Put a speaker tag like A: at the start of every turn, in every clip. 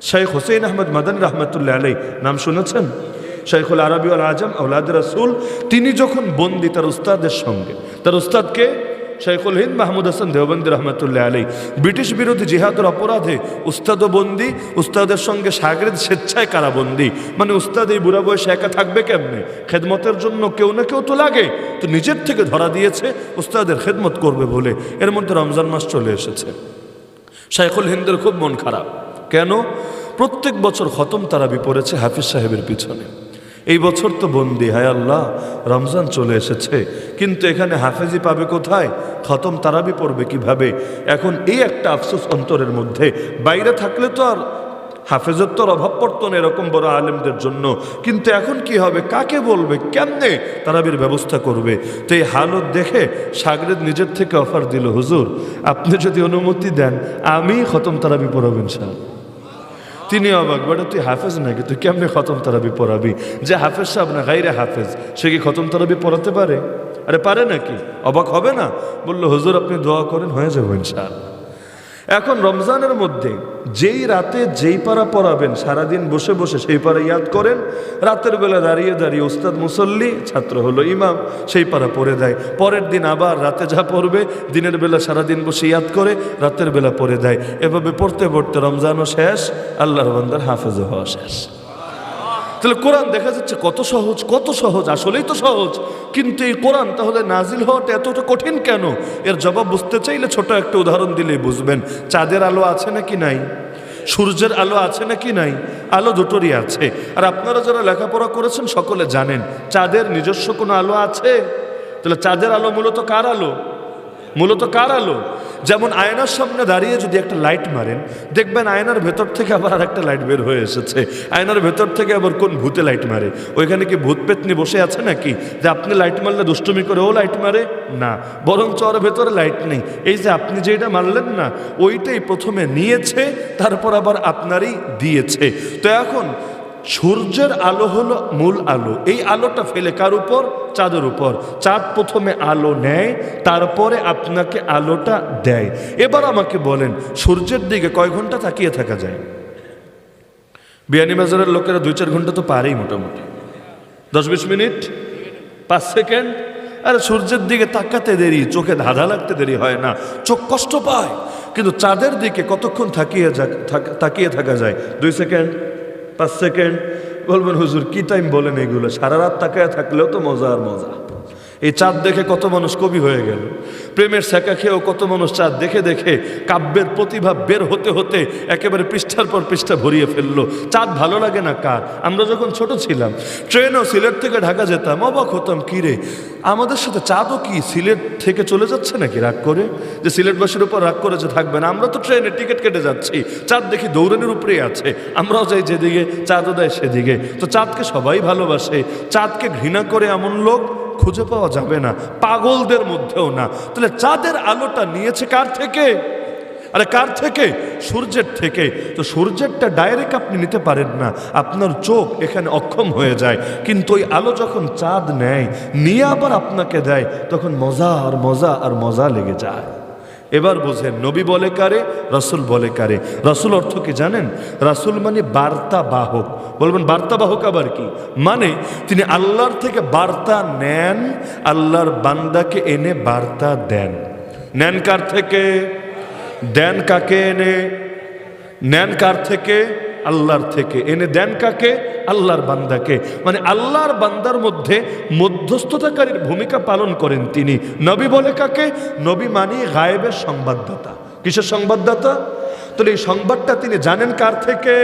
A: শেখ হোসেন আহমদ মদন রহমতুল্লাহ আলাই নাম শুনেছেন? শেখুল আরবি আল আজম আউলাদ রসুল, তিনি যখন বন্দি তার উস্তাদের সঙ্গে, তার উস্তাদকে শেখুল হিন্দ মাহমুদ হাসান দেওবন্দি রহমতুল্লাহ আলী ব্রিটিশ বিরোধী জিহাদের অপরাধে উস্তাদ বন্দি, উস্তাদের সঙ্গে সাগরেদ স্বেচ্ছায় কারাবন্দি মানে উস্তাদ এই বুড়া বয়সে একা থাকবে কেমনে? খেদমতের জন্য কেউ না কেউ তো লাগে। তো নিজের থেকে ধরা দিয়েছে, উস্তাদের খেদমত করবে বলে। এর মধ্যে রমজান মাস চলে এসেছে। শাইখুল হিন্দের খুব মন খারাপ। কেন? প্রত্যেক বছর খতম তারাবি পড়েছে হাফিজ সাহেবের পিছনে। এই বছর তো বন্দি, হায় আল্লাহ, রমজান চলে এসেছে। কিন্তু এখানে হাফেজি পাবে কোথায়? খতম তারাবি পড়বে কীভাবে? এখন এই একটা আফসোস অন্তরের মধ্যে। বাইরে থাকলে তো আর হাফেজত্বর অভাব পড়তো না এরকম বড় আলেমদের জন্য। কিন্তু এখন কি হবে? কাকে বলবে? কেমনে তারাবির ব্যবস্থা করবে? তো এই হালত দেখে সাগরেদ নিজের থেকে অফার দিল, হুজুর, আপনি যদি অনুমতি দেন, আমি খতম তারাবি পড়াবেন স্যার তিনি অবাক বেটা, তুই হাফেজ নাকি? তুই কেমনি খতম তারাবি পড়াবি? যে হাফেজ সাহেব না, গাইরে হাফেজ, সে কি খতম তারাবি পড়াতে পারে? আরে, পারে নাকি? অবাক হবে না? বলল, হুজুর, আপনি দোয়া করেন, হয়ে যাব ইনশাআল্লাহ। এখন রমজানের মধ্যে যেই রাতে যেই পারা পড়াবেন, সারাদিন বসে বসে সেই পারা ইয়াদ করেন, রাতের বেলা দাঁড়িয়ে দাঁড়িয়ে উস্তাদ মুসল্লি, ছাত্র হলো ইমাম, সেই পারা পড়ে দেয়। পরের দিন আবার রাতে যা পড়বে, দিনের বেলা সারাদিন বসে ইয়াদ করে, রাতের বেলা পড়ে দেয়। এভাবে পড়তে পড়তে রমজানও শেষ আল্লাহ বান্দার হাফেজও হওয়া শেষ। তাহলে কোরআন দেখা যাচ্ছে কত সহজ কত সহজ, আসলেই তো সহজ। কিন্তু এই কোরআন তাহলে নাজিল হওয়াটা এতটা কঠিন কেন? এর জবাব বুঝতে চাইলে ছোট একটা উদাহরণ দিলেই বুঝবেন। চাঁদের আলো আছে নাকি নাই? সূর্যের আলো আছে নাকি নাই? আলো দুটোরই আছে। আর আপনারা যারা লেখাপড়া করেছেন সকলে জানেন, চাঁদের নিজস্ব কোনো আলো আছে? তাহলে চাঁদের আলো মূলত কার আলো? মূলত কার আলো? যেমন আয়নার সামনে দাঁড়িয়ে যদি একটা লাইট মারেন, দেখবেন আয়নার ভেতর থেকে আবার আর একটা লাইট বের হয়ে এসেছে। আয়নার ভেতর থেকে আবার কোন ভূতে লাইট মারে? ওইখানে কি ভূত পেতনি বসে আছে নাকি? যে আপনি লাইট মারলে দুষ্টুমি করে ও লাইট মারে? না। বরং চর ভেতরে লাইট নেই। এই যে আপনি যেটা মারলেন না, ওইটাই প্রথমে নিয়েছে, তারপর আবার আপনারই দিয়েছে। তো এখন সূর্যের আলো হলো মূল আলো। এই আলোটা ফেলে কার উপর? চাঁদের উপর। চাঁদ প্রথমে আলো নেয়, তারপরে আপনাকে আলোটা দেয়। এবার আমাকে বলেন, সূর্যের দিকে কয় ঘণ্টা তাকিয়ে থাকা যায়? বিয়ানীবাজারের লোকেরা দুই চার ঘণ্টা তো পারেই মোটামুটি। দশ বিশ মিনিট? পাঁচ সেকেন্ড? আরে সূর্যের দিকে তাকাতে দেরি, চোখে ধাঁধা লাগতে দেরি হয় না। চোখ কষ্ট পায়, কিন্তু চাঁদের দিকে কতক্ষণ থাকিয়ে তাকিয়ে থাকা যায়? দুই সেকেন্ড? পাঁচ সেকেন্ড বলবেন, হুজুর কি টাইম বলেন এগুলো? সারা রাত তাকায় থাকলেও তো মজা আর মজা। এই চাঁদ দেখে কত মানুষ কবি হয়ে গেল। প্রেমের শেখা খেয়েও কত মানুষ চাঁদ দেখে দেখে কাব্যের প্রতিভা বের হতে হতে একেবারে পৃষ্ঠার পর পৃষ্ঠা ভরিয়ে ফেলল। চাঁদ ভালো লাগে না কার? আমরা যখন ছোট ছিলাম, ট্রেনও সিলেট থেকে ঢাকা যেতাম, অবাক হতাম, কি রে, আমাদের সাথে চাঁদও কি সিলেট থেকে চলে যাচ্ছে নাকি রাগ করে? যে সিলেটবাসীর উপর রাগ করে যে থাকবে না। আমরা তো ট্রেনে টিকিট কেটে যাচ্ছি, চাঁদ দেখি দৌড়ানোর উপরেই আছে, আমরাও যাই যেদিকে, চাঁদও দেয় সেদিকে। তো চাঁদকে সবাই ভালোবাসে, চাঁদকে ঘৃণা করে এমন লোক খুঁজে পাওয়া যাবে না, পাগলদের মধ্যেও না। তাহলে চাঁদের আলোটা নিয়েছে কার থেকে? আরে কার থেকে? সূর্যের থেকে। তো সূর্যেরটা ডাইরেক্ট আপনি নিতে পারেন না, আপনার চোখ এখানে অক্ষম হয়ে যায়। কিন্তু ওই আলো যখন চাঁদ নেয়, নিয়ে আবার আপনাকে দেয়, তখন মজা আর মজা আর মজা লেগে যায়। এবার বোঝেন, নবী বলে কারে, রসুল বলে কারে। রসুল অর্থ কি জানেন? রাসুল মানে বার্তা বাহক বলবেন বার্তা বাহক আবার কি? মানে তিনি আল্লাহর থেকে বার্তা নেন, আল্লাহর বান্দাকে এনে বার্তা দেন। নেন কার থেকে? দেন কাকে এনে? নেন কার থেকে? আল্লাহর থেকে। এনে দেন কাকে? আল্লাহর বান্দাকে। মানে আল্লাহর বান্দার মধ্যে মধ্যস্থতাকারীর ভূমিকা পালন করেন তিনি। নবী বলে কাকে? নবী মানি গায়েবের সংবাদদাতা। কিসের সংবাদদাতা? তাহলে এই সংবাদটা তিনি জানেন কার থেকে?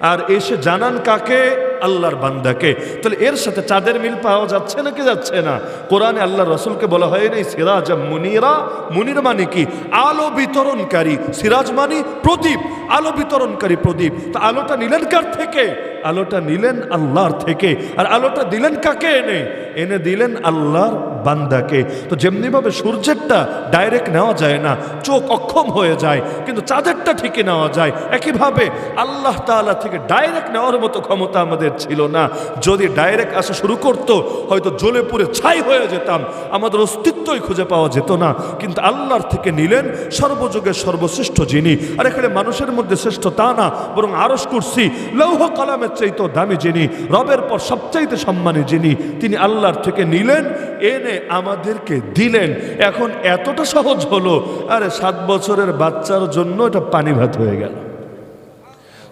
A: আর এসে জানান কাকে? আল্লাহর বান্দাকে। তাহলে এর সাথে চাঁদের মিল পাওয়া যাচ্ছে নাকি যাচ্ছে না? কোরআনে আল্লাহ রসুলকে বলা হয় নাই সিরাজ মুনিরা, মুনির মানে কি? আলো বিতরণকারী। সিরাজ মানে প্রদীপ, আলো বিতরণকারী প্রদীপ। তো আলোটা নিলেন কার থেকে? আলোটা নিলেন আল্লাহর থেকে। আর আলোটা দিলেন কাকে এনে? এনে দিলেন আল্লাহর বান্দাকে। তো যেমনিভাবে সূর্যেরটা ডাইরেক্ট নেওয়া যায় না, চোখ অক্ষম হয়ে যায়, কিন্তু চাঁদেরটা ঠিকই নেওয়া যায়। একইভাবে আল্লাহ তাআলা থেকে ডাইরেক্ট নেওয়ার মতো ক্ষমতা আমাদের ছিল না। যদি ডাইরেক্ট আসা শুরু করতো, হয়তো জ্বলে পুড়ে ছাই হয়ে যেতাম। আমাদের অস্তিত্বই খুঁজে পাওয়া যেত না। কিন্তু আল্লাহর থেকে নিলেন সর্বযুগের সর্বশ্রেষ্ঠ যিনি। আর এখানে মানুষের মধ্যে শ্রেষ্ঠ তা না, বরং আরস করছি লৌহ কালামের চাইতো দামি যিনি, রবের পর সবচাইতে সম্মানী যিনি, তিনি আল্লাহর থেকে নিলেন, এনে আমাদেরকে দিলেন। এখন এতটা সহজ হলো, আরে সাত বছরের বাচ্চার জন্য এটা পানি ভাত হয়ে গেল।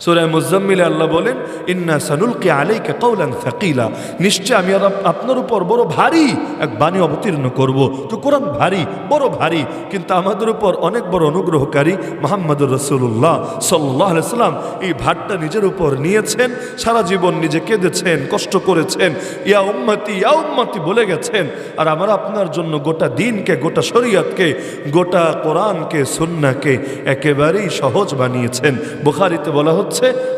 A: সুরায় মুজাম্মিলে আল্লাহ বলেন, ইন্না সানুলকে আলাইকে কৌলান থাকিলা নিশ্চয় আমি আপনার উপর বড় ভারী এক বাণী অবতীর্ণ করব। তো কোরআন ভারী, বড় ভারী, কিন্তু আমাদের উপর অনেক বড় অনুগ্রহকারী মোহাম্মদুর রসুল্লাহ সাল্লাহ সাল্লাম এই ভারটা নিজের উপর নিয়েছেন, সারা জীবন নিজে কেঁদেছেন, কষ্ট করেছেন, ইয়া উম্মতি ইয়া উম্মতি বলে গেছেন। আর আমার আপনার জন্য গোটা দিনকে, গোটা শরীয়তকে, গোটা কোরআনকে সুন্নাকে একেবারেই সহজ বানিয়েছেন। বুখারিতে বলা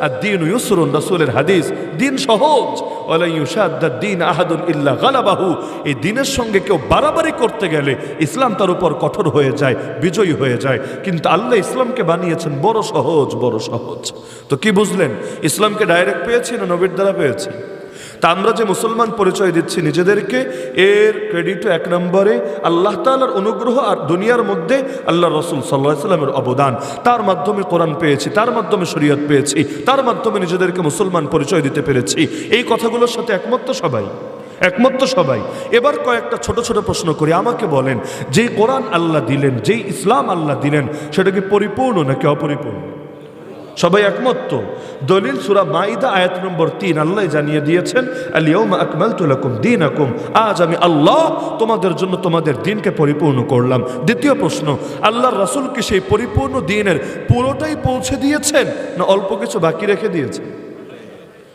A: আর দিন ইউসরুন রসুলের হাদিস, দিন সহজ। দিন আহাদুল ইল্লা গালাবাহু। এই দিনের সঙ্গে কেউ বাড়াবাড়ি করতে গেলে ইসলাম তার উপর কঠোর হয়ে যায়, বিজয়ী হয়ে যায়। কিন্তু আল্লাহ ইসলামকে বানিয়েছেন বড় সহজ বড় সহজ। তো কি বুঝলেন? ইসলামকে ডাইরেক্ট পেয়েছি না নবীর দ্বারা পেয়েছি তা আমরা যে মুসলমান পরিচয় দিচ্ছি নিজেদেরকে, এর ক্রেডিটও এক নম্বরে আল্লাহ তালার অনুগ্রহ আর দুনিয়ার মধ্যে আল্লাহ রসুল সাল্লাহ সাল্লামের অবদান। তার মাধ্যমে কোরআন পেয়েছি, তার মাধ্যমে শরীয়ত পেয়েছি, তার মাধ্যমে নিজেদেরকে মুসলমান পরিচয় দিতে পেরেছি। এই কথাগুলোর সাথে একমত সবাই, একমত তো সবাই। এবার কয়েকটা ছোট ছোট প্রশ্ন করি। আমাকে বলেন, যেই কোরআন আল্লাহ দিলেন, যেই ইসলাম আল্লাহ দিলেন, সেটা কি পরিপূর্ণ নাকি অপরিপূর্ণ? সবাই একমত তো? দলিল সুরা মাইদা, আয়াত নম্বর তিন, আল্লাহ জানিয়ে দিয়েছেন আলিয়মা আকমাল তুলাকুম দিন আকুম আজ আমি আল্লাহ তোমাদের জন্য তোমাদের দিনকে পরিপূর্ণ করলাম। দ্বিতীয় প্রশ্ন, আল্লাহর রাসূলকে সেই পরিপূর্ণ দিনের পুরোটাই পৌঁছে দিয়েছেন না অল্প কিছু বাকি রেখে দিয়েছেন?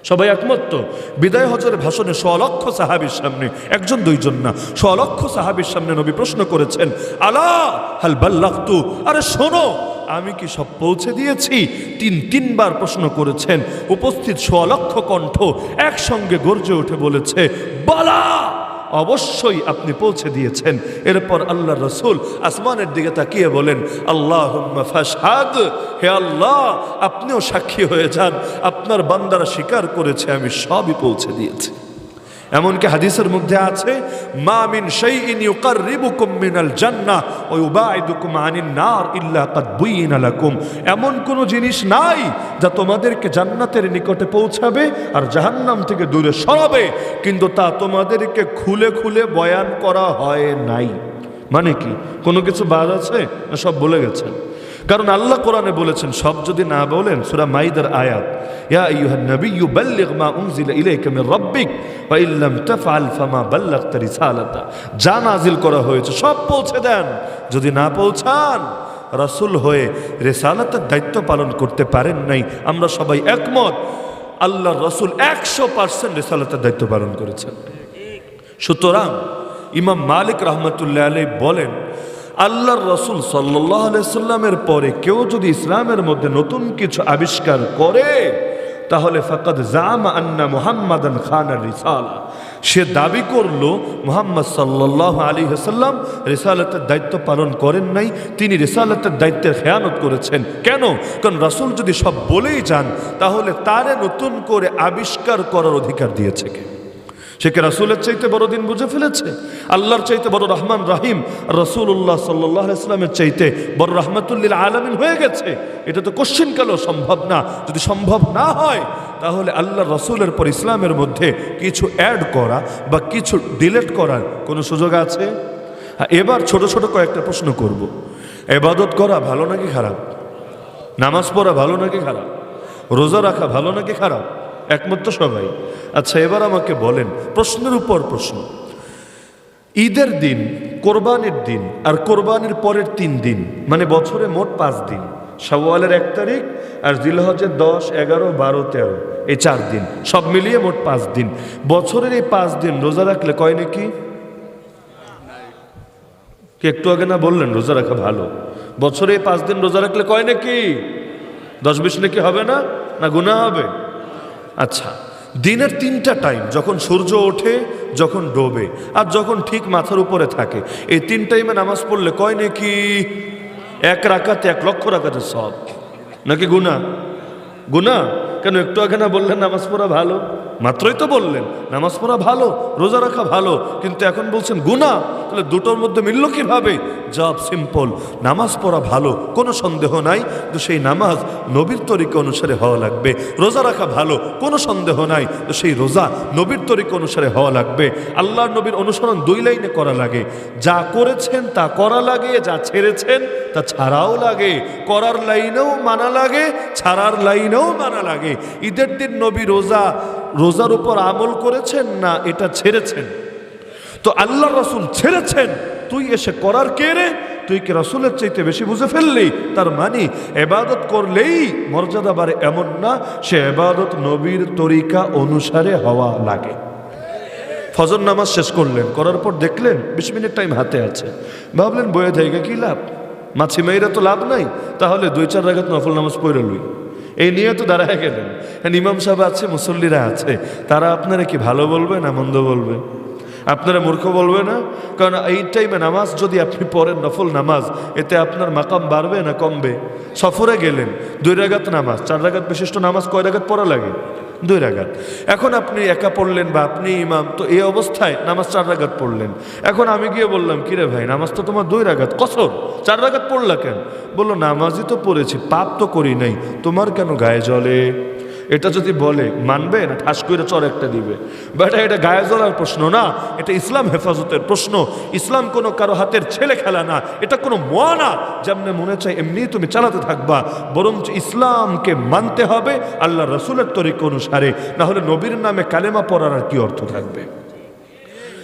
A: সবাই একমত তো? বিদায় হজরের ভাষণে স্বলক্ষ সাহাবির সামনে, একজন, দুইজন না স্বলক্ষ সাহাবির সামনে নবী প্রশ্ন করেছেন, আলা হাল বাল্লাহতু আরে শোনো আমি কি সব পৌঁছে দিয়েছি? তিন, তিনবার প্রশ্ন করেছেন। উপস্থিত স্বলক্ষ কণ্ঠ একসঙ্গে গর্জে উঠে বলেছে, বালা! অবশ্যই আপনি পৌঁছে দিয়েছেন। এরপর আল্লাহ রসুল আসমানের দিকে তাকিয়ে বলেন আল্লাহ ফাসাদ হে আল্লাহ, আপনিও সাক্ষী হয়ে যান। আপনার বান্দারা স্বীকার করেছে, আমি সবই পৌঁছে দিয়েছি। এমনকি হাদিসের মধ্যে আছে, মা মিন এমন কোন জিনিস নাই যা তোমাদেরকে জান্নাতের নিকটে পৌঁছাবে আর জাহান্নাম থেকে দূরে সরাবে, কিন্তু তা তোমাদেরকে খুলে খুলে বয়ান করা হয় নাই। মানে কি? কোনো কিছু বাদ আছে সব বলে গেছেন কারণ আল্লাহ কোরআনে বলেছেন, সব যদি না বলেন, সূরা মাইদার আয়াত, ইয়া আইয়ুহান নাবিয়্যু বাল্লিগ মা উনজিলা ইলাইকা মির রাব্বিক ওয়া ইল্লাম তাফআল ফামা বাল্লাগতা রিসালাতা। যা নাজিল করা হয়েছে, সব পৌঁছে দেন। যদি না পৌঁছান, রাসূল হয়ে রিসালাতের দায়িত্ব পালন করতে পারেন নাই, আমরা সবাই একমত, আল্লাহর রাসূল একশো পার্সেন্ট রিসালাতের দায়িত্ব পালন করেছেন। সুতরাং ইমাম মালিক রহমতুল্লাহ আলাই বলেন আল্লাহর রসুল সাল্লাহ সাল্লামের পরে কেউ যদি ইসলামের মধ্যে নতুন কিছু আবিষ্কার করে, তাহলে ফাকাদ জাম আন্না মুহাম্মাদান খান রিসালা। সে দাবি করল, মুহাম্মদ সাল্লাহ আলী হাসাল্লাম রিসালাতের দায়িত্ব পালন করেন নাই, তিনি রিসালাতের দায়িত্বের খেয়ানত করেছেন। কেন? কারণ রাসূল যদি সব বলেই যান, তাহলে তারে নতুন করে আবিষ্কার করার অধিকার দিয়েছে কে? সে কি রাসুলের চাইতে বড় দিন বুঝে ফেলেছে? আল্লাহর চাইতে বড় রহমান রাহিম রসুল্লাহ সাল্লাহ ইসলামের চাইতে বড় রহমতুল্লিল আলমিন হয়ে গেছে। এটা তো কোশ্চিন কালেও সম্ভব না। যদি সম্ভব না হয় তাহলে আল্লাহ রসুলের পর ইসলামের মধ্যে কিছু অ্যাড করা বা কিছু ডিলেট করার কোনো সুযোগ আছে? হ্যাঁ, এবার ছোট ছোট কয়েকটা প্রশ্ন করব। এবাদত করা ভালো নাকি খারাপ? নামাজ পড়া ভালো নাকি খারাপ? রোজা রাখা ভালো নাকি খারাপ? একমত সবাই। আচ্ছা এবার আমাকে বলেন, প্রশ্নের উপর প্রশ্ন। ঈদের দিন, কোরবানির দিন আর কোরবানির পরের তিন দিন মানে বছরে মোট পাঁচ দিন, শাওয়ালের এক তারিখ আর জিলহজের দশ, এগারো, বারো, তেরো, এই চার দিন, সব মিলিয়ে মোট পাঁচ দিন। বছরের এই পাঁচ দিন রোজা রাখলে কয় নাকি? কি একটু আগে না বললেন রোজা রাখা ভালো? বছরে এই পাঁচ দিন রোজা রাখলে কয় নাকি? দশ বিশ নাকি হবে না? না গুণা হবে? আচ্ছা দিনের তিনটা টাইম যখন সূর্য ওঠে, যখন ডোবে, আর যখন ঠিক মাথার উপরে থাকে, এই তিন টাইমে নামাজ পড়লে কয় নাকি? এক রাখাতে এক লক্ষ রাখাতে সব নাকি গুনা গুনা কেন একটু আগে না বললেন নামাজ পড়া ভালো? মাত্রই তো বললেন, নামাজ পড়া ভালো, রোজা রাখা ভালো, কিন্তু এখন বলছেন গুনা তাহলে দুটোর মধ্যে মিলল কীভাবে? জব সিম্পল নামাজ পড়া ভালো, কোনো সন্দেহ নাই, তো সেই নামাজ নবীর তরিকা অনুসারে হওয়া লাগবে। রোজা রাখা ভালো, কোনো সন্দেহ নাই, তো সেই রোজা নবীর তরিকা অনুসারে হওয়া লাগবে। আল্লাহ নবীর অনুসরণ দুই লাইনে করা লাগে। যা করেছেন তা করা লাগে, যা ছেড়েছেন তা ছাড়াও লাগে। করার লাইনেও মানা লাগে, ছাড়ার লাইনেও মানা লাগে। ঈদের দিন নবী রোজা রোজার উপর আমল করেছেন না এটা ছেড়েছেন? তো আল্লাহ রসুল ছেড়েছেন। তুই এসে করার কে রে? তুই কি রসুলের চাইতে বেশি বুঝে ফেললি? তার মানে এবাদত করলেই মর্যাদা বাড়ে এমন না, সে এবাদত নবীর তরিকা অনুসারে হওয়া লাগে। ফজর নামাজ শেষ করলেন, করার পর দেখলেন বিশ মিনিট টাইম হাতে আছে। ভাবলেন বয়ে থেকে কি লাভ? মাছি মেয়েরা তো লাভ নাই, তাহলে দুই চার রাগাত নফল নামাজ পড়ে লুই। এই নিয়ে তো দাঁড়ায় গেলেন। হ্যাঁ ইমাম সাহেব আছে, মুসল্লিরা আছে। তারা আপনারা কি ভালো বলবে না মন্দ বলবে? আপনারা মূর্খ বলবে না? কারণ এই টাইমে নামাজ যদি আপনি পড়েন, নফল নামাজ, এতে আপনার মাকাম বাড়বে না কমবে? সফরে গেলেন, দুই রাগাত নামাজ, চার রাগাত বিশিষ্ট নামাজ কয় রাগাত পড়া লাগে? দুই রাগাত। এখন আপনি একা পড়লেন বা আপনি ইমাম, তো এই অবস্থায় নামাজ চার রাগাত পড়লেন। এখন আমি গিয়ে বললাম, কিরে ভাই, নামাজ তো তোমার দুই রাগাত, কসর? চার রাগাত পড়লা কেন? বলল, নামাজই তো পড়েছি, পাপ তো করি নাই, তোমার কেন গায়ে জলে? এটা যদি বলে, মানবে? না ঠাস করে চর একটা দিবে। বেটা, এটা গায়ে জ্বলার প্রশ্ন না, এটা ইসলাম হেফাজতের প্রশ্ন। ইসলাম কোনো কারও হাতের ছেলে খেলা না, এটা কোনো মোয়া না। যেমনি মনে চাই এমনি তুমি চালাতে থাকবা। বরঞ্চ ইসলামকে মানতে হবে, আল্লাহ রসুলের তরিক অনুসারে। না হলে নবীর নামে কালেমা পড়ার আর কি অর্থ থাকবে?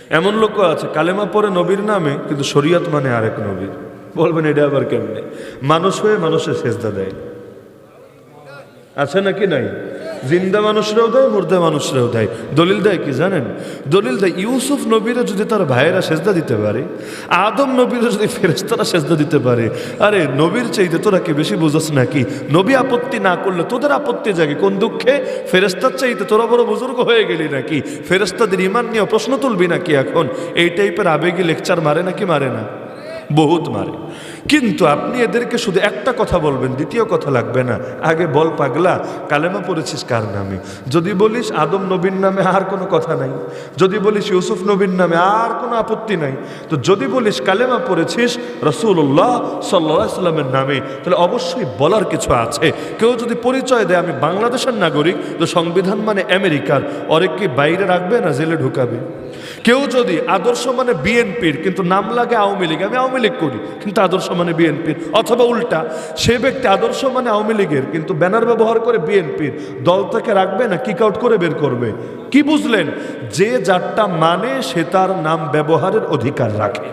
A: এমন লোকও আছে, কালেমা পরে নবীর নামে, কিন্তু শরীয়ত মানে আরেক নবীর। বলবেন, এটা আবার কেমনে? মানুষ হয়ে মানুষের সেজদা দেয়। আছে নাকি নাই? জিন্দা মানুষরাও দেয়, মুর্দা মানুষরাও দেয়। দলিল দেয় কি জানেন? দলিল দেয়, ইউসুফ নবীরা যদি তার ভাইয়েরা সেজদা দিতে পারে, আদম নবীরা যদি ফেরেস্তারা সেজদা দিতে পারে, আরে নবীর চাইতে তোরা কি বেশি বুঝাস নাকি? নবী আপত্তি না করলে তোদের আপত্তি জাগে, কোন দুঃখে? ফেরেস্তার চাইতে তোরা বড় বুজুর্গ হয়ে গেলি নাকি? ফেরেস্তাদের ইমান নিয়ে প্রশ্ন তুলবি নাকি এখন? এই টাইপের আবেগী লেকচার মারে নাকি মারে না? বহুত মারে। কিন্তু আপনি এদেরকে শুধু একটা কথা বলবেন, দ্বিতীয় কথা লাগবে না। আগে বল পাগলা, কালেমা পড়েছিস কার নামে? যদি বলিস আদম নবীর নামে আর কোনো কথা নাই। যদি বলিস ইউসুফ নবীর নামে আর কোনো আপত্তি নাই। তো যদি বলিস কালেমা পড়েছিস রসুল্লাহ সাল্লা সাল্লামের নামে, তাহলে অবশ্যই বলার কিছু আছে। কেউ যদি পরিচয় দেয় আমি বাংলাদেশের নাগরিক, তো সংবিধান মানে আমেরিকার। অনেক কি বাইরে রাখবে না জেলে ঢুকাবে? কেউ যদি আদর্শ মানে বিএনপির, কিন্তু নাম লাগে আওয়ামী লীগ, আমি আওয়ামী লীগ করি, কিন্তু আদর্শ মানে বিএনপির। অথবা উল্টা, সে ব্যক্তি আদর্শ মানে আওয়ামী লীগের, কিন্তু ব্যানার ব্যবহার করে বিএনপির। দল থেকে রাখবে না কিক আউট করে বের করবে। কি বুঝলেন? যে যারটা মানে সে তার নাম ব্যবহারের অধিকার রাখে।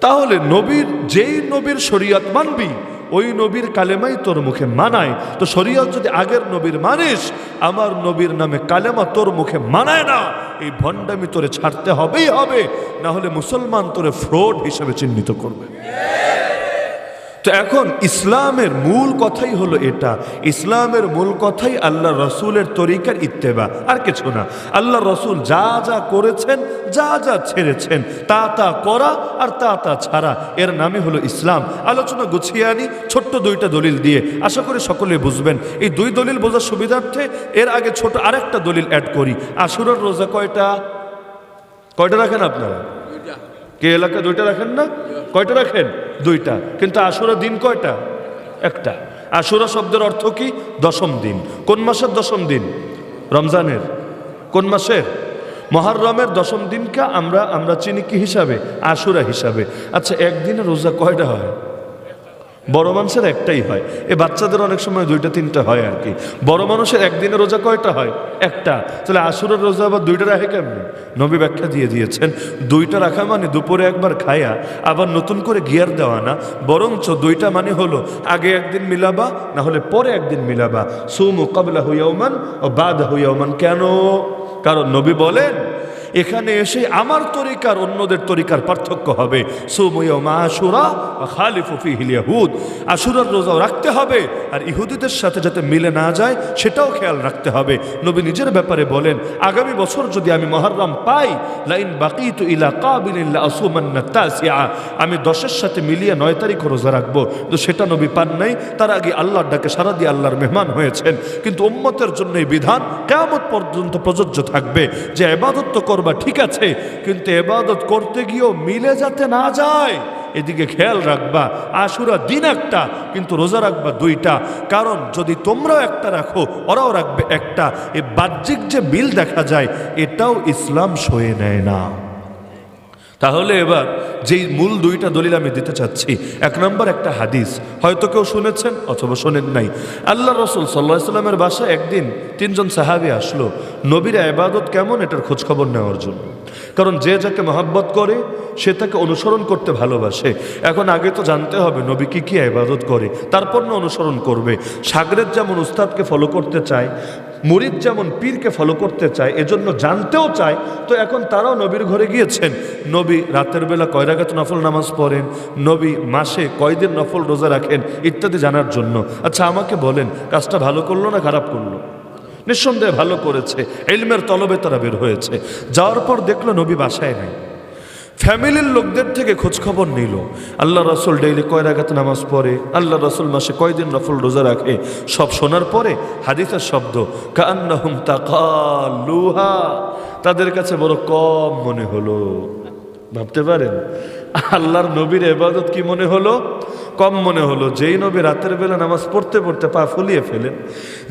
A: তাহলে নবীর, যেই নবীর শরীয়ত মানবি ওই নবীর কালেমাই তোর মুখে মানায়। তো শরীয়ত যদি আগের নবীর মানিস, আমার নবীর নামে কালেমা তোর মুখে মানায় না। এই ভণ্ডামি তোরে ছাড়তে হবেই হবে না হলে মুসলমান তোরে ফ্রড হিসেবে চিহ্নিত করবে। তো এখন ইসলামের মূল কথাই হলো এটা। ইসলামের মূল কথাই আল্লাহ রসুলের তরিকার ইত্তেবা, আর কিছু না। আল্লাহ রসুল যা যা করেছেন, যা যা ছেড়েছেন, তা তা করা আর তা তা ছাড়া, এর নামই হলো ইসলাম। আলোচনা গুছিয়ে আনি, ছোট্ট দুইটা দলিল দিয়ে। আশা করি সকলে বুঝবেন। এই দুই দলিল বোঝার সুবিধার্থে এর আগে ছোট আরেকটা দলিল অ্যাড করি। আশুরার রোজা কয়টা? কয়টা রাখেন আপনারা? কে এলাকা দুইটা রাখেন না? কয়টা রাখেন? দুইটা। কিন্তু আশুরা দিন কয়টা? একটা। আশুরা শব্দের অর্থ কি? দশম দিন। কোন মাসের দশম দিন? রমজানের। কোন মাসের? মহারমের দশম দিনকে আমরা আমরা চিনি কি হিসাবে? আশুরা হিসাবে। আচ্ছা একদিনে রোজা কয়টা হয়? বড় মানুষের একটাই হয়। এ বাচ্চাদের অনেক সময় দুইটা, তিনটা হয় আর কি। বড় মানুষের একদিনে রোজা কয়টা হয়? একটা। তাহলে আসুরের রোজা আবার দুইটা রাখে কেমনি? নবী ব্যাখ্যা দিয়ে দিয়েছেন, দুইটা রাখা মানে দুপুরে একবার খায়া, আবার নতুন করে গিয়ার দেওয়া না। বরঞ্চ দুইটা মানে হলো, আগে একদিন মিলাবা না হলে পরে একদিন মিলাবা। সু সুমু কাবলা হইয়াউমান ও বাদ হইয়াউমান কেন? কারণ নবী বলেন এখানে এসে আমার তরিকার অন্যদের তরিকার পার্থক্য হবে। সুমা আশুরা খালিফি হিলিয়াহুদ আশুরার রোজাও রাখতে হবে আর ইহুদিদের সাথে যাতে মিলে না যায়, সেটাও খেয়াল রাখতে হবে। নবী নিজের ব্যাপারে বলেন, আগামী বছর যদি আমি মহরম পাই, লাইন বাকি তো ইলা কাবিল্লা আমি দশের সাথে মিলিয়ে নয় তারিখ রোজা রাখব। তো সেটা নবী পান নাই, তার আগে আল্লাহর ডাকে সারা দিয়ে আল্লাহর মেহমান হয়েছেন। কিন্তু উম্মতের জন্য এই বিধান কেমন পর্যন্ত প্রযোজ্য থাকবে। যে এবাদত তো করবা, ঠিক আছে, কিন্তু এবাদত করতে গিয়েও মিলে যাতে না যায়, এদিকে খেয়াল রাখবা, আশুরা দিন একটা, কিন্তু রোজা রাখবা দুইটা, কারণ যদি তোমরাও একটা রাখো, ওরাও রাখবে একটা, এ বাহ্যিক যে মিল দেখা যায়, এটাও ইসলাম সয়ে নেয় না। তাহলে এবার যেই মূল দুইটা দলিল আমি দিতে চাচ্ছি, এক নম্বর একটা হাদিস, হয়তো কেউ শুনেছেন অথবা শোনেন নাই। আল্লাহ রসুল সাল্লাহ সাল্লামের বাসায় একদিন তিনজন সাহাবি আসলো, নবীর আবাদত কেমন এটার খোঁজখবর নেওয়ার জন্য। কারণ যে যাকে মহাব্বত করে, সে তাকে অনুসরণ করতে ভালোবাসে। এখন আগে তো জানতে হবে নবী কী কী আবাদত করে, তারপর না অনুসরণ করবে। সাগরের যেমন উস্তাদকে ফলো করতে চায় মুরিদ যেমন পীরকে ফলো করতে চায়, এজন্য জানতেও চায়, তো এখন তারাও নবীর ঘরে গিয়েছেন। নবী রাতের বেলা কয় রাগাত নফল নামাজ পড়েন? নবী মাসে কয়দিন নফল রোজা রাখেন? ইত্যাদি জানার জন্য। আচ্ছা আমাকে বলেন, কাজটা ভালো করল না খারাপ করল? নিঃসন্দেহে ভালো করেছে এলমের তলবে তারা বের হয়েছে। যাওয়ার পর দেখল নবী বাসায় নাই। ফ্যামিলির লোকদের থেকে খোঁজখবর নিল। আল্লাহ রাসুল ডেইলি কয় রাগাত নামাজ পড়ে? আল্লাহ রাসুল মাসে কয়দিন নফল রোজা রাখে? সব শোনার পরে হাদিসের শব্দ কান্নাহুম তাদের কাছে বড় কম মনে হলো। ভাবতে পারেন? আল্লাহর নবীর এবাদত কি মনে হলো? কম মনে হলো, যেই নবী রাতের বেলা নামাজ পড়তে পড়তে পা ফুলিয়ে ফেলেন,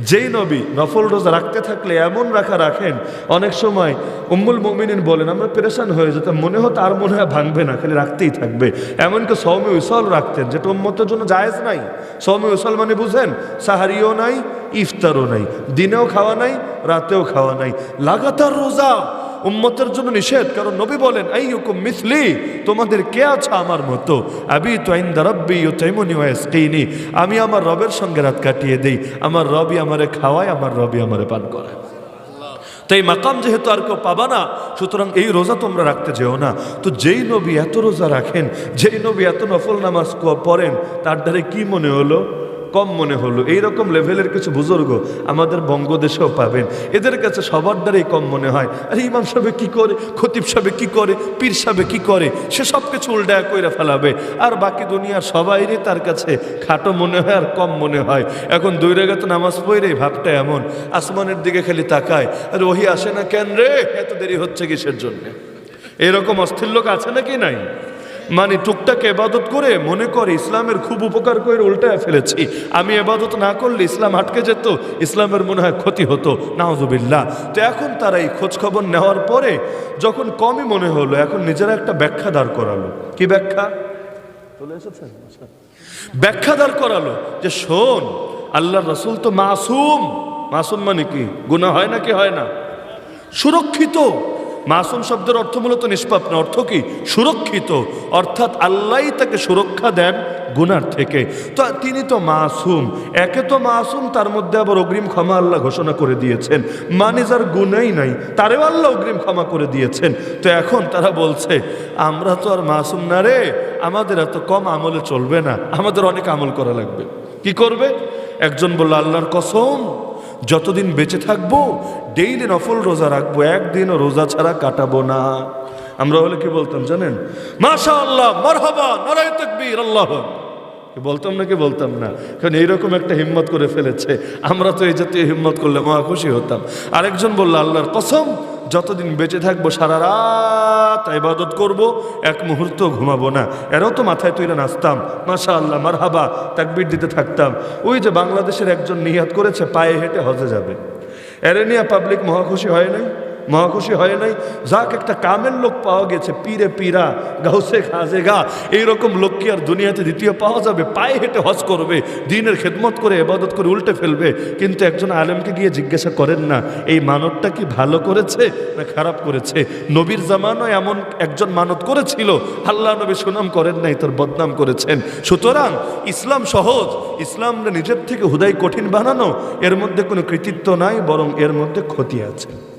A: যেই নবী নফল রোজা রাখতে থাকলে এমন রাখা রাখেন, অনেক সময় উম্মুল মুমিনিন বলেন, আমরা পেরেশান হয়ে যেতাম, মনে হতো আর মনে হয় ভাঙবে না, খালি রাখতেই থাকবে। এমনকি সৌমি উসল রাখতেন, যেটা উম্মতের জন্য জায়েজ নাই। সৌমি উসল মানে বুঝেন, সাহারিও নাই, ইফতারও নাই, দিনেও খাওয়া নাই, রাতেও খাওয়া নাই। লাগাতার রোজা উম্মতের জন্য নিষেধ। কারণ নবী বলেন এই হুকুম মিসলি, তোমাদের কে আছে আমার মতো? আবি তো আইন্দা রব্বি ও তাইমনি ওয়াসকিনি আমি আমার রবের সঙ্গে রাত কাটিয়ে দিই। আমার রবি আমারে খাওয়ায়, আমার রবি আমারে পান করায়। তো এই মাকাম যেহেতু আর কেউ পাবা না, সুতরাং এই রোজা তোমরা রাখতে যেও না। তো যেই নবী এত রোজা রাখেন, যেই নবী এত নফল নামাজ পড়েন, তার দ্বারা কি মনে হলো? কম মনে হলো। এই রকম লেভেলের কিছু বুজুর্গ আমাদের বঙ্গদেশেও পাবেন। এদের কাছে সবার দ্বারাই কম মনে হয়। আরে ইমাম সাহেব কি করে? খতিব সাহেব কি করে? পীর সাহেব কি করে? সে সব কিছু উল্টায় কইরা ফেলাবে। আর বাকি দুনিয়ার সবাইরই তার কাছে খাটো মনে হয় আর কম মনে হয়। এখন দুই রেগাতে নামাজ পড়ে ভাবটা এমন। আসমানের দিকে খালি তাকায়। আর ওহি আসে না কেন রে? এত দেরি হচ্ছে কিসের জন্য? এরকম অস্থির লোক আছে নাকি নাই? মানে টুকটাক এবাদত করে মনে করে ইসলামের খুব উপকার করে উল্টায় ফেলেছি। আমি এবাদত না করলে ইসলাম আটকে যেত, ইসলামের মনে হয় ক্ষতি হতো। নাহজুবিল্লাহ তো এখন তারা এই খোঁজখবর নেওয়ার পরে যখন কমই মনে হলো, এখন নিজেরা একটা ব্যাখ্যা দাঁড় করালো। কি ব্যাখ্যা? চলে এসেছেন? ব্যাখ্যা দাঁড় করালো যে শোন আল্লাহ রসুল তো মাসুম। মাসুম মানে কি? গুণা হয় না কি হয় না? সুরক্ষিত। মাসুম শব্দের অর্থ মূলত নিষ্পাপ না, অর্থ কি? সুরক্ষিত। অর্থাৎ আল্লাহ তাকে সুরক্ষা দেন গুনার থেকে। তো তিনি তো মাসুম। একে তো মাসুম, তার মধ্যে আবার অগ্রিম ক্ষমা আল্লাহ ঘোষণা করে দিয়েছেন। মানে যার গুণাই নাই, তারেও আল্লাহ অগ্রিম ক্ষমা করে দিয়েছেন। তো এখন তারা বলছে, আমরা তো আর মাসুম না রে, আমাদের এত কম আমলে চলবে না। আমাদের অনেক আমল করা লাগবে। কি করবে? একজন বলল, আল্লাহর কসম যতদিন বেঁচে থাকব ডেইলি নফল রোজা রাখব, একদিনও রোজা ছাড়া কাটাবো না। আমরা হলে কি বলতাম জানেন? মাশা আল্লাহ মারহাবা, নারায় তকবীর, আল্লাহ বলতাম না কি বলতাম না? কারণ এইরকম একটা হিম্মত করে ফেলেছে। আমরা তো এই জাতীয় হিম্মত করলে মহা খুশি হতাম। আরেকজন বলল, আল্লাহর কসম যতদিন বেঁচে থাকব সারা রাত ইবাদত করব, এক মুহূর্ত ঘুমাবো না। এরাও তো মাথায় তৈরি নাচতাম। মাশা আল্লাহ মারহাবা, তাকবির দিতে থাকতাম। ওই যে বাংলাদেশের একজন নিহাত করেছে, পায়ে হেঁটে হজে যাবে। এরে নিয়ে পাবলিক মহাখুশি হয় নাই? মহাখুশি হয় নাই। যাক, একটা কামের লোক পাওয়া গেছে, পীরে পীরা, গাউসে খাজে গা। এইরকম লোক কি আর দুনিয়াতে দ্বিতীয় পাওয়া যাবে? পায়ে হেঁটে হজ করবে, দিনের খেদমত করে এবাদত করে উল্টে ফেলবে। কিন্তু একজন আলেমকে গিয়ে জিজ্ঞাসা করেন না, এই মানবটা কি ভালো করেছে না খারাপ করেছে? নবীর জামানো এমন একজন মানত করেছিল? আল্লাহ নবী সুনাম করেন নাই, তোর বদনাম করেছেন। সুতরাং ইসলাম সহজ ইসলামরা নিজের থেকে হুদাই কঠিন বানানো, এর মধ্যে কোনো কৃতিত্ব নাই, বরং এর মধ্যে ক্ষতি আছে।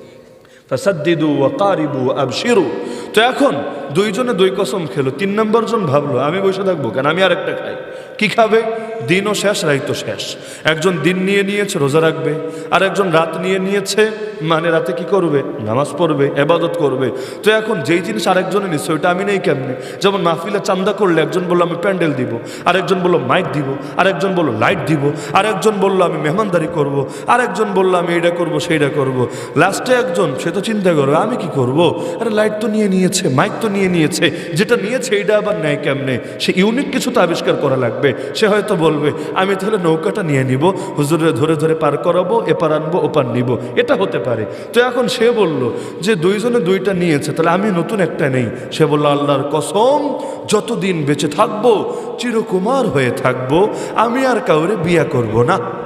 A: ফাসাদ্দিদু ওয়াকারিবু আবশিরু। তো এখন দুইজনে দুই কসম খেলো। তিন নম্বর জন ভাবলো, আমি বসে থাকব কেন? আমি আরেকটা খাই। কি খাবে? দিনও শেষ রাইতো শেষ। একজন দিন নিয়ে নিয়েছে, রোজা রাখবে। আর একজন রাত নিয়ে নিয়েছে মানে রাতে কি করবে? নামাজ পড়বে, এবাদত করবে। তো এখন যেই জিনিস আরেকজনে নিচ্ছে ওইটা আমি নেই কেমনি? যেমন মাহফিলে চান্দা করলে একজন বলল, আমি প্যান্ডেল দিব। আরেকজন বলল, মাইক দিব। আরেকজন বলল, লাইট দিব। আরেকজন বলল, আমি মেহমানদারি করব। আরেকজন বলল, আমি এইটা করব সেইটা করব। লাস্টে একজন, সে তো চিন্তা করবে, আমি কি করব? আরে লাইট তো নিয়ে নিয়েছে, মাইক তো নিয়ে নিয়েছে। যেটা নিয়েছে এইটা আবার নেয় কেমনে? সে ইউনিক কিছু তো আবিষ্কার করা লাগবে। সে হয়তো বলবে, আমি তাহলে নৌকাটা নিয়ে নিব, হুজুরে ধরে ধরে পার করাবো, এপার আনব, ওপার নিব। এটা হতে পারে। তো এখন সে বলল যে, দুইজনে দুইটা নিয়েছে, তাহলে আমি নতুন একটা নেই। সে বলল, আল্লাহর কসম, যতদিন বেঁচে থাকব, চিরকুমার হয়ে থাকব, আমি আর কাউরে বিয়া করব না।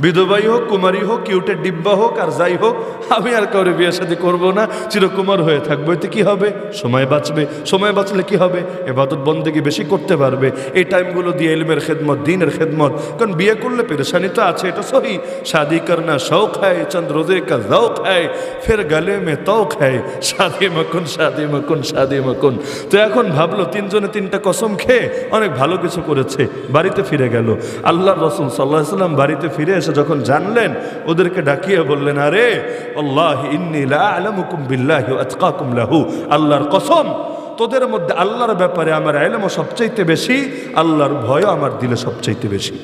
A: বিধবাই হোক, কুমারী হোক, কিউটের ডিব্বা হোক, আর যাই হোক, আমি আর কাউরে বিয়ে শাদী করব না। চিরকুমার হয়ে থাকব। এতে কি হবে? সময় বাঁচবে। সময় বাঁচলে কি হবে? এবাদত বন্দেগি বেশি করতে পারবে। এই টাইমগুলো দিয়ে এলমের খেদমত, দিনের খেদমত। কারণ বিয়ে করলে পেরেশানি তো আছে, এটা সহি। শাদি করনা শৌক হয় চন্দ রোজে কা জৌক হয়, ফের গালে মে তৌক হয়। শাদি মকুন শাদি মকুন শাদি মকুন। তো এখন ভাবলো, তিনজনে তিনটা কসম খেয়ে অনেক ভালো কিছু করেছে, বাড়িতে ফিরে গেল। আল্লাহর রসুল সাল্লাহ সাল্লাম বাড়িতে ফিরে এসে যখন জানলেন, ওদেরকে ডাকিয়ে বললেন, আরে, আল্লাহ আল্লাহর কসম, তোদের মধ্যে আল্লাহর ব্যাপারে আমার এলমও সবচাইতে বেশি, আল্লাহর ভয়ও আমার দিলে সবচাইতে বেশি।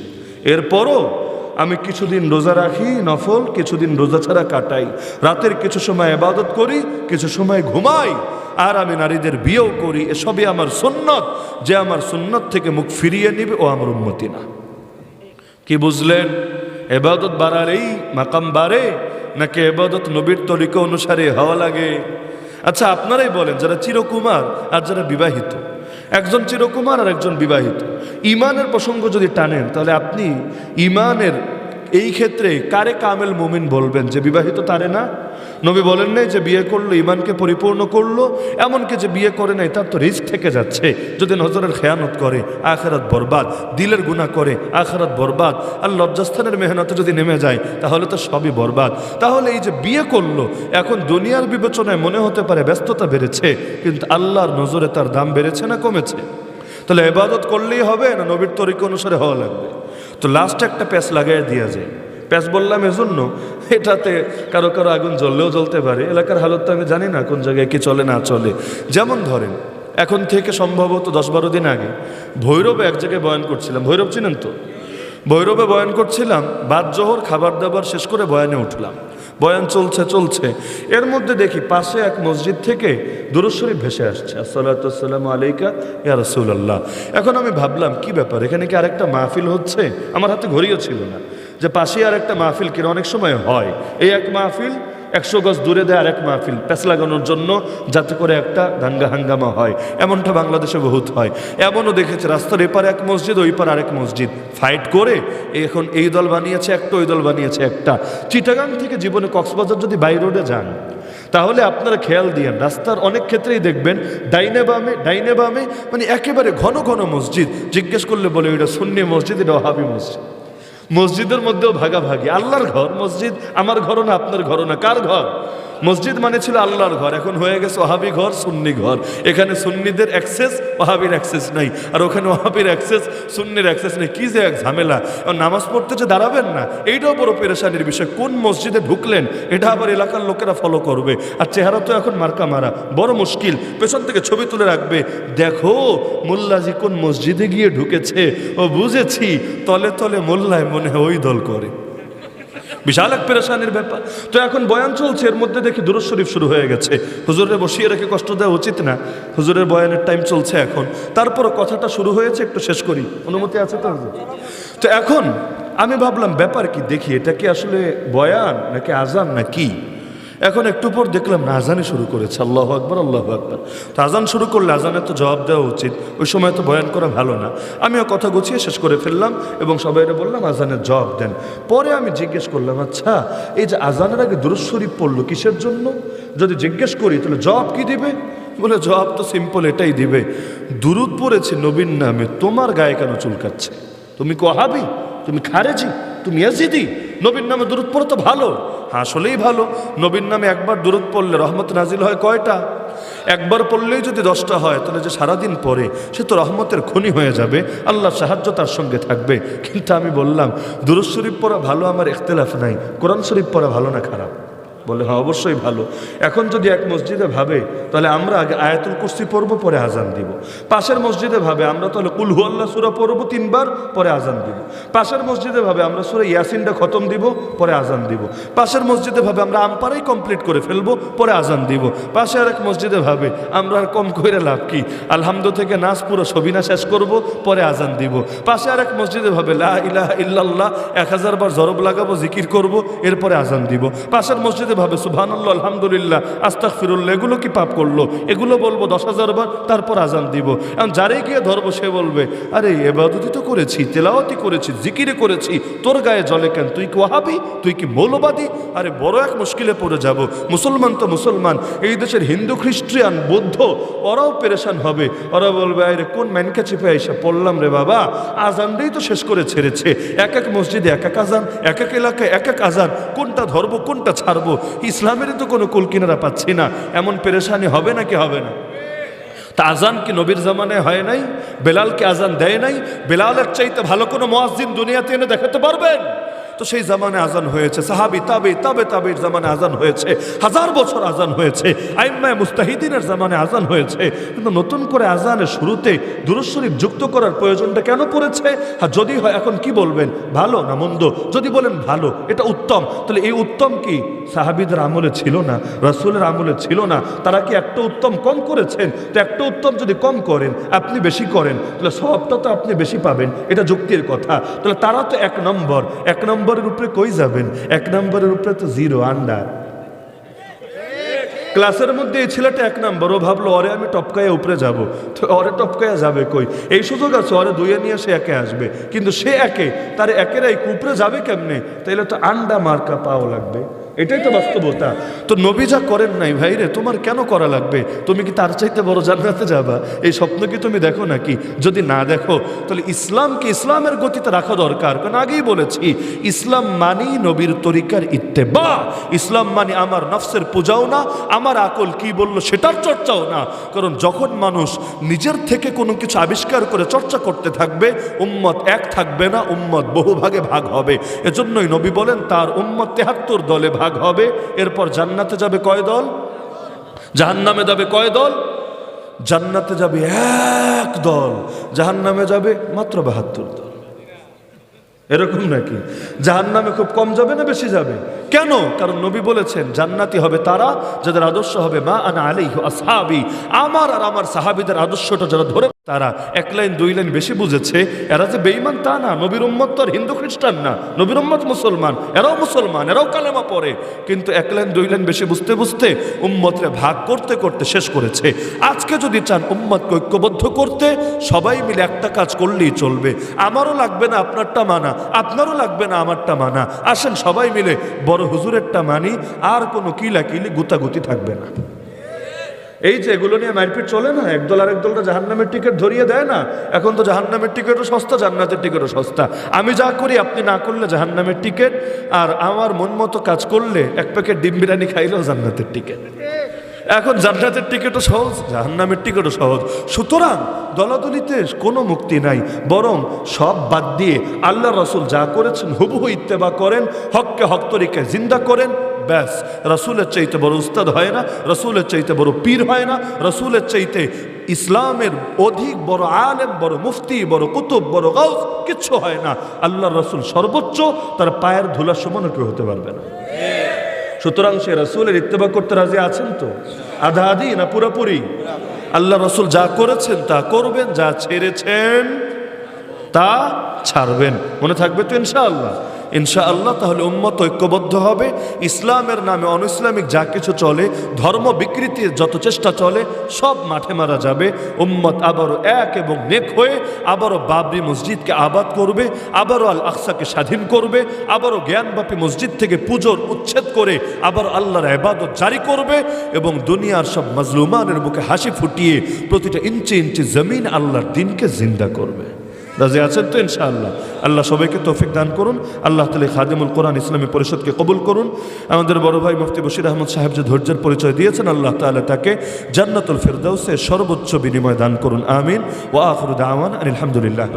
A: এরপরও আমি কিছুদিন রোজা রাখি, নফল, কিছুদিন রোজা ছাড়া কাটাই। রাতের কিছু সময় এবাদত করি, কিছু সময় ঘুমাই, আর আমি নারীদের বিয়েও করি। এসবই আমার সুন্নত, যে আমার সুন্নত থেকে মুখ ফিরিয়ে নিবে ও আমার উন্নতি না। কি বুঝলেন? এবাদত বাড়ালেই মাকাম বাড়ে, নাকি এবাদত নবীর তরিকা অনুসারে হওয়া লাগে? আচ্ছা আপনারাই বলেন, যারা চিরকুমার আর যারা বিবাহিত। একজন চিরকুমার আর একজন বিবাহিত। ইমানের প্রসঙ্গ যদি টানেন, তাহলে আপনি ইমানের এই ক্ষেত্রে কারে কামেল মুমিন বলবেন যে বিবাহিত তারে না? নবী বলেন নাই যে বিয়ে করল ইমানকে পরিপূর্ণ করল, এমনকি যে বিয়ে করে নাই, তার তো রিস্ক থেকে যাচ্ছে। যদি নজরের খেয়ানত করে, আখেরাত বরবাদ, দিলের গুণা করে, আখেরাত বরবাদ, আর লজ্জাস্থানের মেহনতে যদি নেমে যায়, তাহলে তো সবই বরবাদ। তাহলে এই যে বিয়ে করল, এখন দুনিয়ার বিবেচনায় মনে হতে পারে ব্যস্ততা বেড়েছে, কিন্তু আল্লাহর নজরে তার দাম বেড়েছে না কমেছে? তাহলে এবাদত করলেই হবে না নবীর তরিকা অনুসারে হওয়া লাগবে? তো লাস্টে একটা প্যাচ লাগাই দিয়া যায়। প্যাচ বললাম, এজন্য এটাতে কারও কারও আগুন জ্বললেও জ্বলতে পারে। এলাকার হালত তো আমি জানি না কোন জায়গায় কি চলে, না চলে। যেমন ধরেন, এখন থেকে সম্ভবত দশ বারো দিন আগে ভৈরবে এক জায়গায় বয়ান করছিলাম। ভৈরব চিনেন তো? ভৈরবে বয়ান করছিলাম, বাদ জোহর খাবার দাবার শেষ করে বয়ানে উঠলাম। বয়ান চলছে চলছে। এর মধ্যে দেখি পাশে এক মসজিদ থেকে দুরুশরীফ ভেসে আসছে। আসসালাতাম আলাইকা ইয়া রসুল্লাহ এখন আমি ভাবলাম, কি ব্যাপার? এখানে কি আরেকটা মাহফিল হচ্ছে? আমার হাতে ঘড়িও ছিল না। যে পাশে আর একটা মাহফিল কিনা অনেক সময় হয়। এই এক মাহফিল একশো গজ দূরে দেয় আরেক মাহফিল। প্যাঁচ লাগানোর জন্য যাতে করে একটা দাঙ্গা হাঙ্গামা হয়। এমনটা বাংলাদেশে বহুত হয়। এমনও দেখেছে রাস্তার এপারে এক মসজিদ, ওই পার আরেক মসজিদ। ফাইট করে এখন এই দল বানিয়েছে একটা, ওই দল বানিয়েছে একটা। চিটাগাং থেকে জীবনে কক্সবাজার যদি বাই রোডে যান, তাহলে আপনারা খেয়াল দিয়েন, রাস্তার অনেক ক্ষেত্রেই দেখবেন ডাইনে বামে ডাইনে বামে মানে একেবারে ঘন ঘন মসজিদ। জিজ্ঞেস করলে বলে এটা সুন্নি মসজিদ, এটা হাবি মসজিদ। মসজিদের মধ্যেও ভাগাভাগি। আল্লাহর ঘর মসজিদ আমার ঘরও না আপনার ঘরও না কার ঘর? মসজিদ মানে ছিল আল্লাহর ঘর। এখন হয়ে গেছে ওহাবি ঘর, সুন্নি ঘর। এখানে সুন্নিদের অ্যাক্সেস ওহাবির অ্যাক্সেস নাই। আর ওখানে ওহাবির অ্যাক্সেস সুন্নির অ্যাক্সেস নেই। কি যে এক ঝামেলা। নামাজ পড়তে যে দাঁড়াবেন না, এইটাও বড় পেরেশানির বিষয়। কোন মসজিদে ঢুকলেন, এটা আবার এলাকার লোকেরা ফলো করবে। আর চেহারা তো এখন মার্কা মারা। বড় মুশকিল। পেছন থেকে ছবি তুলে রাখবে। দেখো মোল্লাজি কোন মসজিদে গিয়ে ঢুকেছে। ও বুঝেছি, তলে তলে মোল্লায় মনে হয় ওই দল করে। বিশাল এক পেরেশানির ব্যাপার। তো এখন বয়ান চলছে, এর মধ্যে দেখি দুরুদ শরীফ শুরু হয়ে গেছে। হুজুরে বসিয়ে রেখে কষ্ট দেওয়া উচিত না। হুজুরের বয়ানের টাইম চলছে এখন। তারপর কথাটা শুরু হয়েছে, একটু শেষ করি। অনুমতি আছে তো হুজুর? তো এখন আমি ভাবলাম, ব্যাপার কি দেখি, এটা কি আসলে বয়ান নাকি আজান না কি এখন একটু পর দেখলাম না আজানই শুরু করেছে। আল্লাহ আকবর আল্লাহ আকবর। তো আজান শুরু করলে আজানের তো জবাব দেওয়া উচিত। ওই সময় তো বয়ান করা ভালো না। আমিও কথা গুছিয়ে শেষ করে ফেললাম এবং সবাইরে বললাম, আজানের জবাব দেন। পরে আমি জিজ্ঞেস করলাম আচ্ছা এই যে আজানের আগে দুরুদ শরীফ পড়ল কিসের জন্য? যদি জিজ্ঞেস করি, তাহলে জবাব কি দিবে? বলে, জবাব তো সিম্পল এটাই দিবে। দুরুদ পড়েছে নবীন নামে, তোমার গায়ে কেন চুলকাচ্ছে? তুমি কোহাবি? তুমি খারেজি? তুমি ইয়াজিদি? নবীর নামে দূরত পড়ে তো ভালো। আসলেই ভালো। নবীর নামে একবার দূরত পড়লে রহমত নাজিল হয় কয়টা? একবার পড়লেই যদি দশটা হয়, তাহলে যে সারাদিন পরে সে তো রহমতের খনি হয়ে যাবে। আল্লাহ সাহায্য তার সঙ্গে থাকবে। কিন্তু আমি বললাম দুরুজ শরীফ পড়া ভালো, আমার ইখতলাফ নাই। কোরআন শরীফ পড়া ভালো না খারাপ? বলে হ্যাঁ অবশ্যই ভালো। এখন যদি এক মসজিদে ভাবে, তাহলে আমরা আগে আয়াতুল কুস্তি পড়ব, পরে আজান দিব। পাশের মসজিদে ভাবে, আমরা তাহলে কুলহু আল্লাহ সুরা পড়ব তিনবার, পরে আজান দিব। পাশের মসজিদে ভাবে, আমরা সুরা ইয়াসিনটা খতম দিব, পরে আজান দিব। পাশের মসজিদে ভাবে, আমরা আমপারাই কমপ্লিট করে ফেলব, পরে আজান দিব। পাশে আর এক মসজিদে ভাবে, আমরা আর কম করে লাভ কি? আলহামদু থেকে নাচ পুরো সবিনা শেষ করব, পরে আজান দিব। পাশে আর এক মসজিদে ভাবে, লা ইলাহা ইল্লাল্লাহ, এক হাজার বার জরব লাগাবো, জিকির করব, এরপরে আজান দিব। পাশের মসজিদে ভাবে, সুবহানাল্লাহ, আলহামদুলিল্লাহ আস্তাক ফিরুল্লাহ এগুলো কি পাপ করল? এগুলো বলব দশ হাজার বার, তারপর আজান দিব। এখন যারে গিয়ে ধরবো, সে বলবে, আরে এবাদতি তো করেছি তেলাওয়াতি করেছি জিকিরে করেছি, তোর গায়ে জলে কেন? তুই কি ওয়াহাবি? তুই কি মৌলবাদী? আরে, বড় এক মুশকিলে পড়ে যাব। মুসলমান তো মুসলমান, এই দেশের হিন্দু, খ্রিস্টান, বৌদ্ধ, ওরাও পেরেশান হবে। ওরা বলবে, আরে, কোন ম্যানকে চিপে এসে পড়লাম রে বাবা? আজানটাই তো শেষ করে ছেড়েছে। এক এক মসজিদে এক এক আজান, এক এক এলাকায় এক এক আজান, কোনটা ধরবো, কোনটা ছাড়বো? ইসলামেরই তো কোনো কুলকিনারা পাচ্ছি না। এমন পেরেশানি হবে না কি হবে না? তা আজান কি নবীর জামানায় হয় নাই? বেলালকে আজান দেয় নাই? বেলালের চাইতে ভালো কোনো মহাজিন দুনিয়াতে এনে দেখাতে পারবেন? তো সেই জামানে আজান হয়েছে। সাহাবি তাবে তাবে, তাবির জামানে আজান হয়েছে। হাজার বছর আজান হয়েছে। আইম্মায় মুস্তাহিদিনের জামানে আজান হয়েছে। কিন্তু নতুন করে আজানের শুরুতে দুরুশরীফ যুক্ত করার প্রয়োজনটা কেন পড়েছে? আর যদি হয়, এখন কি বলবেন? ভালো না মন্দ? যদি বলেন ভালো, এটা উত্তম। তাহলে এই উত্তম কি? সাহাবিদের আমলে ছিল না, রাসূলের আমলে ছিল না। তারা কি একটা উত্তম কম করেছেন? তো একটা উত্তম যদি কম করেন, আপনি বেশি করেন, তাহলে সবটা তো আপনি বেশি পাবেন। এটা যুক্তির কথা। তাহলে তারা তো এক নম্বর, এক নম্বরের উপরে কই যাবেন? এক নম্বরের উপরে তো জিরো আন্ডার ক্লাসের মধ্যে এই ছেলেটা এক নাম্বার, ও ভাবলো, অরে, আমি টপকায়ে উপরে যাব। তো অরে টপকায়া যাবে কই? এই সুযোগ আছে, অরে দুইয়ে নিয়ে সে একে আসবে। কিন্তু সে একে, তার একেরাই উপরে যাবে কেমনে? তাইলে তো আন্ডা মার্কা পাও লাগবে। এটাই তো বাস্তবতা। তো নবী যা করেন নাই ভাই রে তোমার কেন করা লাগবে? তুমি কি তার চাইতে বড় জান্নাতে যাবা? এই স্বপ্ন কি তুমি দেখো নাকি? যদি না দেখো, তাহলে ইসলামকে ইসলামের গতিতে রাখা দরকার। কারণ আগেই বলেছি, ইসলাম মানি নবীর তরিকার ইত্তেবা। ইসলাম মানি আমার নফসের পূজাও না, আমার আকল কি বলল সেটার চর্চাও না। কারণ যখন মানুষ নিজের থেকে কোনো কিছু আবিষ্কার করে চর্চা করতে থাকবে, উম্মত এক থাকবে না, উম্মত বহু ভাগে ভাগ হবে। এজন্যই নবী বলেন, তার উম্মত তেহাত্তর দলে ভাগ হবে, এরপর জান্নাতে যাবে কয় দল? জাহান্নামে যাবে কয় দল? জান্নাতে যাবে এক দল, জাহান্নামে যাবে মাত্র বাহাত্তর দল। এরকম নাকি? জাহান্নামে খুব কম যাবে না বেশি যাবে? কেন? কারণ নবী বলেছেন, জান্নাতি হবে তারা যাদের আদর্শ হবে মা আনা আলী আসহাবি আমার আর আমার সাহাবিদের আদর্শটা যারা ধরে তারা এক লাইন, দুই লাইন বেশি বুঝেছে, এরা যে বেইমান তা না, নবীর উম্মত তো হিন্দু খ্রিস্টান না, নবীর উম্মত মুসলমান, এরাও মুসলমান, এরাও কালেমা পড়ে। কিন্তু এক লাইন, দুই লাইন বেশি বুঝতে বুঝতে উম্মতরে ভাগ করতে করতে শেষ করেছে। আজকে যদি চান উম্মতকে ঐক্যবদ্ধ করতে, সবাই মিলে একটা কাজ করলেই চলবে। আমারও লাগবে না আপনারটা মানা, আপনারও লাগবে না আমারটা মানা। আসেন সবাই মিলে, বড় হুজুরেরটা মানি, আর কোনো কিলাকিলি, গুতাগুতি থাকবে না। এই যে এগুলো নিয়ে মারপিট চলে না একদল আর একদলটা জাহান্নামের টিকিট ধরিয়ে দেয় না, এখন তো জাহান্নামের টিকিটও সস্তা, জান্নাতের টিকিটও সস্তা। আমি যা করি, আপনি না করলে জাহান্নামের টিকিট আর আমার মন মতো কাজ করলে এক প্যাকেট ডিম বিরিয়ানি খাইলেও জান্নাতের টিকিট এখন জান্নাতের টিকিটও সহজ, জাহান্নামের টিকিটও সহজ। সুতরাং দলাদলিতে কোনো মুক্তি নাই, বরং সব বাদ দিয়ে আল্লাহ রসুল যা করেছেন, হুবহু ইত্তেবা করেন, হককে হক তরিকায় জিন্দা করেন ব্যাস, রসুলের চাইতে বড় উস্তাদ হয় না, রসুলের চাইতে বড় পীর হয় না, রসুলের চাইতে ইসলামের অধিক বড় আলেম, বড় মুফতি, বড় কুতুব, বড় গাউস কিচ্ছু হয় না। আল্লাহ রসুল সর্বোচ্চ, তার পায়ের ধুলার সমানও কেউ হতে পারবে না। সুতরাং সে রসুলের ইত্তেবা করতে রাজি আছেন তো? আধা আধি না পুরোপুরি? আল্লাহ রসুল যা করেছেন, তা করবেন, যা ছেড়েছেন, তা ছাড়বেন। মনে থাকবে তো ইনশাআল্লাহ। ইনশাআল্লাহ, তাহলে উম্মত ঐক্যবদ্ধ হবে। ইসলামের নামে অনইসলামিক যা কিছু চলে, ধর্ম বিকৃতির যত চেষ্টা চলে, সব মাঠে মারা যাবে। উম্মত আবারও এক এবং নেক হয়ে আবারও বাবরি মসজিদকে আবাদ করবে, আবারও আল আকসাকে স্বাধীন করবে, আবারও জ্ঞানব্যাপী মসজিদ থেকে পুজোর উচ্ছেদ করে আবার আল্লাহর এবাদত জারি করবে এবং দুনিয়ার সব মজলুমানের মুখে হাসি ফুটিয়ে প্রতিটা ইঞ্চি ইঞ্চি জমিন আল্লাহর দিনকে জিন্দা করবে। রাজি আছেন তো ইনশাআল্লাহ। আল্লাহ সবাইকে তৌফিক দান করুন। আল্লাহ তালী খাদিমুল কোরআন ইসলামী পরিষদকে কবুল করুন। আমাদের বড় ভাই মুফতি বশির আহমদ সাহেব যে ধৈর্যের পরিচয় দিয়েছেন, আল্লাহ তালা তাকে জান্নাতুল ফেরদাউসে সর্বোচ্চ বিনিময় দান করুন। আমিন। ও আখরুদ আওয়ান আলহামদুলিল্লাহ